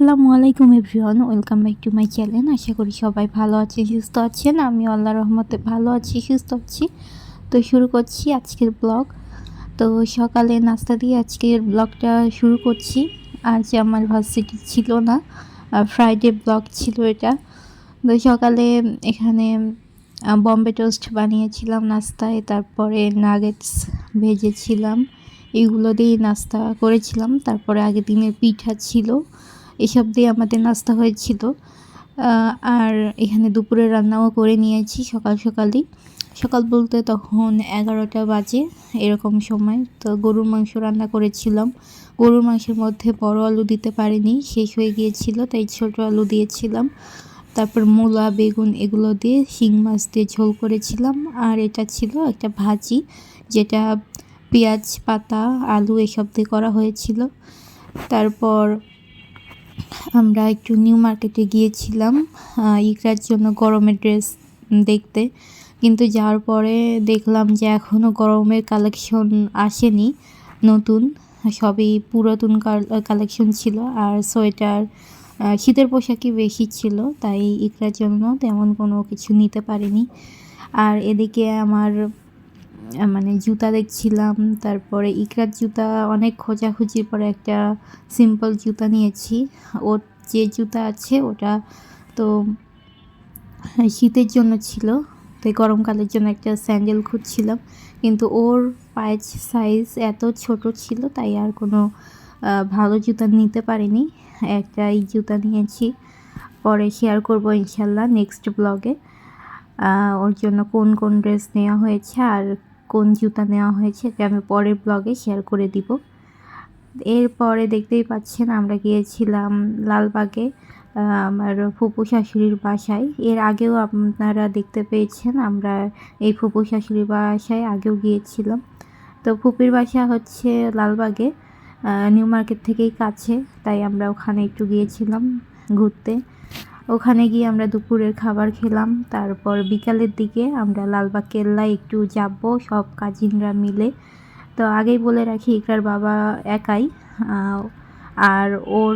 আসসালামু আলাইকুম everyone, welcome back to my channel. আশা করি সবাই ভালো আছেন, সুস্থ আছেন। আমি আল্লাহ রহমতে ভালো আছি, সুস্থ আছি। তো শুরু করছি আজকের ব্লগ। তো সকালে নাস্তা দিয়ে আজকের ব্লগটা শুরু করছি। আজ আমার ভার্সিটি ছিল না ফ্রাইডে ব্লগ ছিল এটা। তো সকালে এখানে বম্বে টোস্ট বানিয়েছিলাম নাস্তায়, তারপরে নাগেটস ভেজেছিলাম। এগুলো দিয়েই নাস্তা করেছিলাম, তারপরে আগের দিনের পিঠা ছিল। এসব দিয়ে আমাদের নাস্তা হয়েছিল। আর এখানে দুপুরে রান্নাও করে নিয়েছি সকাল সকালই। সকাল বলতে তখন এগারোটা বাজে এরকম সময়। তো গরুর মাংস রান্না করেছিলাম। গরুর মাংসের মধ্যে বড় আলু দিতে পারিনি, শেষ হয়ে গিয়েছিল, তাই ছোট আলু দিয়েছিলাম। তারপর মূলা, বেগুন এগুলো দিয়ে শিং মাছ দিয়ে ঝোল করেছিলাম। আর এটা ছিল একটা ভাজি, যেটা পেঁয়াজ, পাতা, আলু এসব দিয়ে করা হয়েছিল। তারপর আমরা একটু নিউ মার্কেটে গিয়েছিলাম ইকরার জন্য গরমের ড্রেস দেখতে। কিন্তু যাওয়ার পরে দেখলাম যে এখনও গরমের কালেকশন আসেনি, নতুন। সবই পুরাতন কালেকশন ছিল আর সোয়েটার শীতের পোশাকই বেশি ছিল, তাই ইকরার জন্য তেমন কোনো কিছু নিতে পারিনি। আর এদিকে আমার মানে জুতা দেখছিলাম, তারপরে ইকরার জুতা, অনেক খোঁজাখুঁজির পরে একটা সিম্পল জুতা নিয়েছি। ওর যে জুতা আছে ওটা তো শীতের জন্য ছিল তাই গরমকালের জন্য একটা স্যান্ডেল খুঁজছিলাম। কিন্তু ওর পায়ের সাইজ এত ছোট ছিল, তাই আর কোনো ভালো জুতা নিতে পারিনি। একটা এই জুতা নিয়েছি, পরে শেয়ার করব ইনশাল্লাহ নেক্সট ব্লগে ওর জন্য কোন কোন ড্রেস নেওয়া হয়েছে আর কোন জুতা নেওয়া হয়েছে এটা আমি পরের ব্লগে শেয়ার করে দিব। এরপরে দেখতেই পাচ্ছেন আমরা গিয়েছিলাম লালবাগে আমার ফুপু শাশুড়ির বাসায়। এর আগেও আপনারা দেখতে পেয়েছেন আমরা এই ফুপু শাশুড়ির বাসায় আগেও গিয়েছিলাম। তো ফুপির বাসা হচ্ছে লালবাগে নিউ মার্কেট থেকেই কাছে, তাই আমরা ওখানে একটু গিয়েছিলাম ঘুরতে। ওখানে গিয়ে আমরা দুপুরের খাবার খেলাম। তারপর বিকালের দিকে আমরা লালবাগ, কেল্লায় একটু যাব, সব কাজিনরা মিলে। তো আগেই বলে রাখি, ইকরার বাবা একাই। আর ওর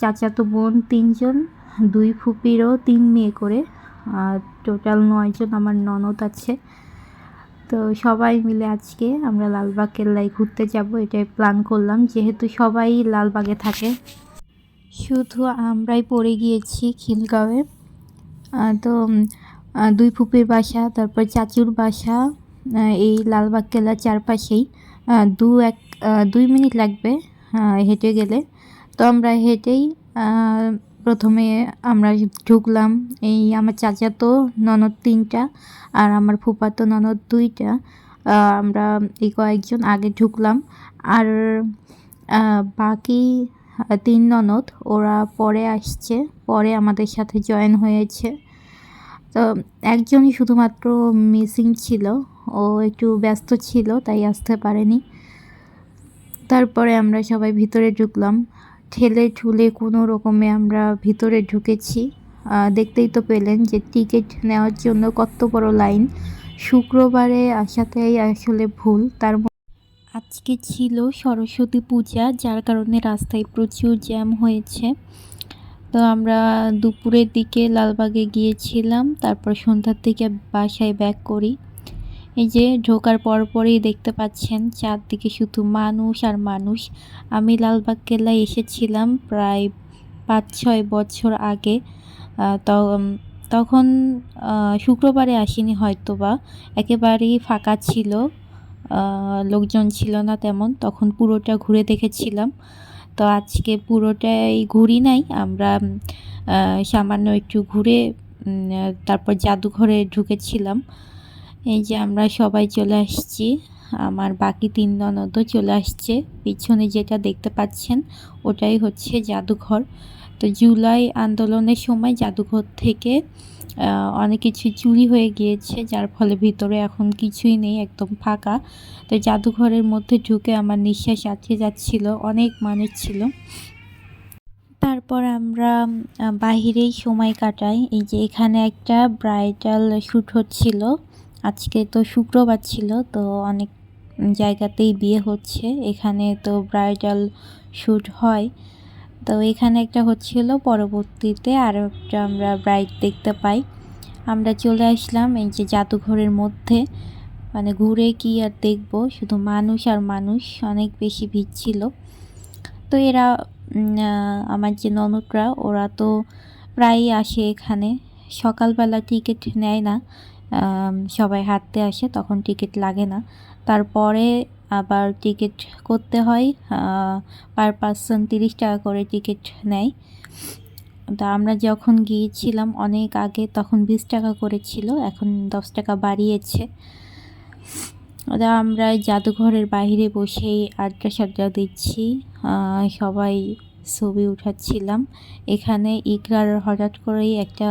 চাচাতো বোন তিনজন, দুই ফুপিরও তিন মেয়ে করে। টোটাল নয়জন আমার ননদ আছে। তো সবাই মিলে আজকে আমরা লালবাগ, কেল্লায় ঘুরতে যাব, এটাই প্ল্যান করলাম। যেহেতু সবাই লালবাগে থাকে শুধু আমরাই পড়ে গিয়েছি খিলগাঁওয়ে। তো দুই ফুপির বাসা, তারপর চাচুর বাসা এই লালবাগ কেলার চারপাশেই দু এক দুই মিনিট লাগবে হেঁটে গেলে। তো আমরা হেঁটেই প্রথমে আমরা ঢুকলাম। এই আমার চাচাতো ননদ তিনটা, আর আমার ফুপাতো ননদ দুইটা। আমরা এই কয়েকজন আগে ঢুকলাম। আর বাকি তিন ননদ, ওরা পরে আসছে, পরে আমাদের সাথে জয়েন হয়েছে। তো একজনই শুধুমাত্র মিসিং ছিল, ও একটু ব্যস্ত ছিল, তাই আসতে পারেনি। তারপরে আমরা সবাই ভিতরে ঢুকলাম। ঠেলে ঠুলে কোনো রকমে আমরা ভিতরে ঢুকেছি। দেখতেই তো পেলেন যে টিকিট নেওয়ার জন্য কত বড় লাইন শুক্রবারে আসাতেই আসলে ভুল, তার আজকে ছিল সরস্বতী পূজা, যার কারণে রাস্তায় প্রচুর জ্যাম হয়েছে। তো আমরা দুপুরের দিকে লালবাগে গিয়েছিলাম, তারপর সন্ধ্যার দিকে বাসায় ব্যাক করি। এই যে ঢোকার পরপরই দেখতে পাচ্ছেন চারদিকে শুধু মানুষ আর মানুষ। আমি লালবাগ কেল্লায় এসেছিলাম প্রায় পাঁচ ছয় বছর আগে। তখন শুক্রবারে আসিনি হয়তো বা একেবারেই ফাঁকা ছিল। লোকজন ছিল না তেমন, তখন পুরোটা ঘুরে দেখেছিলাম। তো আজকে পুরোটাই ঘুরি নাই, আমরা সামান্য একটু ঘুরে তারপর জাদুঘরে ঢুকেছিলাম। এই যে আমরা সবাই চলে আসছি, আমার বাকি তিন ননদও চলে আসছে, পিছনে যেটা দেখতে পাচ্ছেন, ওটাই হচ্ছে জাদুঘর। তো জুলাই আন্দোলনের সময় জাদুঘর থেকে অনেক কিছু চুরি হয়ে গিয়েছে, যার ফলে ভিতরে এখন কিছুই নেই, একদম ফাঁকা। তো জাদুঘরের মধ্যে ঢুকে আমার নিঃশ্বাস আটকে যাচ্ছিল, অনেক মানুষ ছিল। তারপর আমরা বাহিরেই সময় কাটাই। এই যে এখানে একটা ব্রাইডাল শ্যুট হচ্ছিল। আজকে তো শুক্রবার ছিল, তো অনেক জায়গাতেই বিয়ে হচ্ছে। এখানে তো ব্রাইডাল শ্যুট হয়। তো এখানে একটা হচ্ছিল, পরবর্তীতে আরও একটা আমরা ব্রাইট দেখতে পাই। আমরা চলে আসলাম এই যে জাদুঘরের মধ্যে। মানে ঘুরে কি আর দেখব, শুধু মানুষ আর মানুষ, অনেক বেশি ভিড় ছিল। তো এরা আমার যে ননদরা, ওরা তো প্রায়ই আসে এখানে। সকালবেলা টিকিট নেয় না সবাই হাঁটতে আসে, তখন টিকিট লাগে না। তারপরে আবার টিকিট করতে হয় পার পার্সন তিরিশ টাকা করে টিকিট নেয়। তো আমরা যখন গিয়েছিলাম অনেক আগে, তখন বিশ টাকা করে ছিল, এখন দশ টাকা বাড়িয়েছে। ওটা আমরা জাদুঘরের বাইরে বসেই আড্ডা সাড্ডা দিচ্ছি সবাই ছবি উঠাচ্ছিলাম। এখানে ইকরার হঠাৎ করেই একটা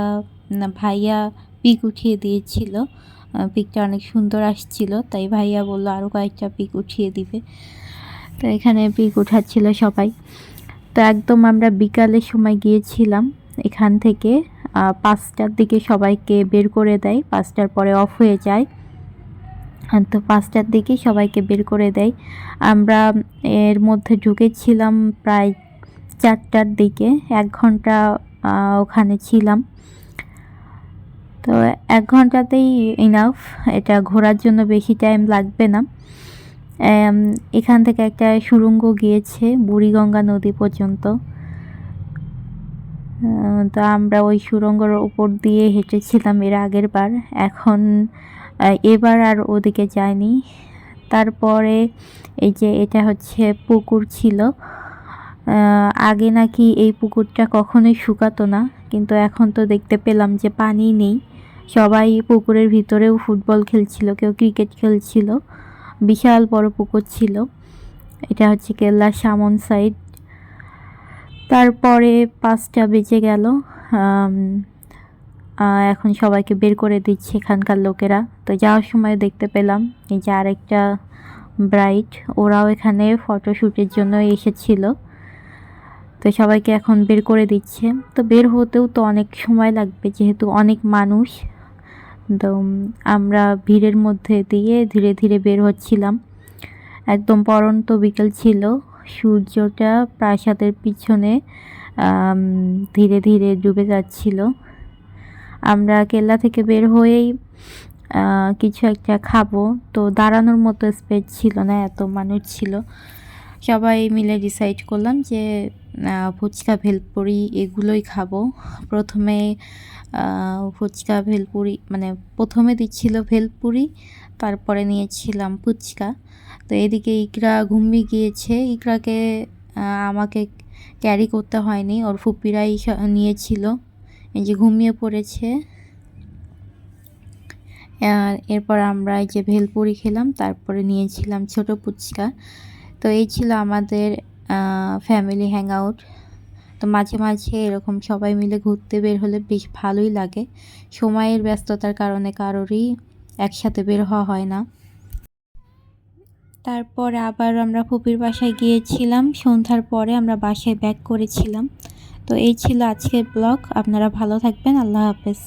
ভাইয়া পিক উঠিয়ে দিয়েছিল। পিকটা অনেক সুন্দর আসছিল, তাই ভাইয়া বলল আরও কয়েকটা পিক উঠিয়ে দিবে। তো এখানে পিক উঠাচ্ছিল সবাই। তো একদম আমরা বিকালের সময় গিয়েছিলাম এখান থেকে পাঁচটার দিকে সবাইকে বের করে দেয়, পাঁচটার পরে অফ হয়ে যায়। তো পাঁচটার দিকে সবাইকে বের করে দেয়। আমরা এর মধ্যে ঢুকেছিলাম প্রায় চারটার দিকে, এক ঘণ্টা ওখানে ছিলাম। তো এক ঘন্টাতেই ইনাফ এটা ঘোরার জন্য বেশি টাইম লাগবে না। এখান থেকে একটা সুড়ঙ্গ গিয়েছে, বুড়িগঙ্গা নদী পর্যন্ত। তো আমরা ওই সুরঙ্গর উপর দিয়ে হেঁটেছিলাম এর আগের বার। এখন এবার আর ওদিকে যায়নি তারপরে এই যে এটা হচ্ছে পুকুর ছিল আগে নাকি এই পুকুরটা কখনোই শুকাতো না, কিন্তু এখন তো দেখতে পেলাম যে পানি নেই। সবাই পুকুরের ভিতরেও ফুটবল খেলছিল, কেউ ক্রিকেট খেলছিল, বিশাল বড় পুকুর ছিল। এটা হচ্ছে কেল্লা সামন সাইড। তারপরে পাঁচটা বেজে গেল এখন সবাইকে বের করে দিচ্ছে এখানকার লোকেরা। তো যাওয়ার সময় দেখতে পেলাম এই যে আরেকটা ব্রাইট, ওরাও এখানে ফটোশ্যুটের জন্য এসেছিল। তো সবাইকে এখন বের করে দিচ্ছে। তো বের হতেও তো অনেক সময় লাগবে, যেহেতু অনেক মানুষ। তো আমরা ভিড়ের মধ্যে দিয়ে ধীরে ধীরে বের হচ্ছিলাম। একদম পরন্ত বিকেল ছিল, সূর্যটা প্রাসাদের পিছনে ধীরে ধীরে ডুবে যাচ্ছিল। আমরা কেল্লা থেকে বের হয়েই কিছু একটা খাব। তো দাঁড়ানোর মতো স্পেস ছিল না, এত মানুষ ছিল। সবাই মিলে ডিসাইড করলাম যে ফুচকা, ভেলপুরি এগুলোই খাব। প্রথমে ফুচকা, ভেলপুরি মানে প্রথমে দিচ্ছিল ভেলপুরি, তারপরে নিয়েছিলাম ফুচকা। তো এদিকে ইকরা ঘুমিয়ে গিয়েছে। ইকরাকে আমাকে ক্যারি করতে হয়নি, ওর ফুপিরাই নিয়েছিল। এই যে ঘুমিয়ে পড়েছে। এরপর আমরা এই যে ভেলপুরি খেলাম, তারপরে নিয়েছিলাম ছোট ফুচকা। তো এই ছিল আমাদের ফ্যামিলি হ্যাং আউট তো মাঝে মাঝে এরকম সবাই মিলে ঘুরতে বের হলে বেশ ভালোই লাগে। সময়ের ব্যস্ততার কারণে কারোরই একসাথে বের হওয়া হয় না। তারপর আবার আমরা ফুপির বাসায় গিয়েছিলাম। সন্ধ্যার পরে আমরা বাসায় ব্যাক করেছিলাম। তো এই ছিল আজকের ব্লগ আপনারা ভালো থাকবেন। আল্লাহ হাফেজ।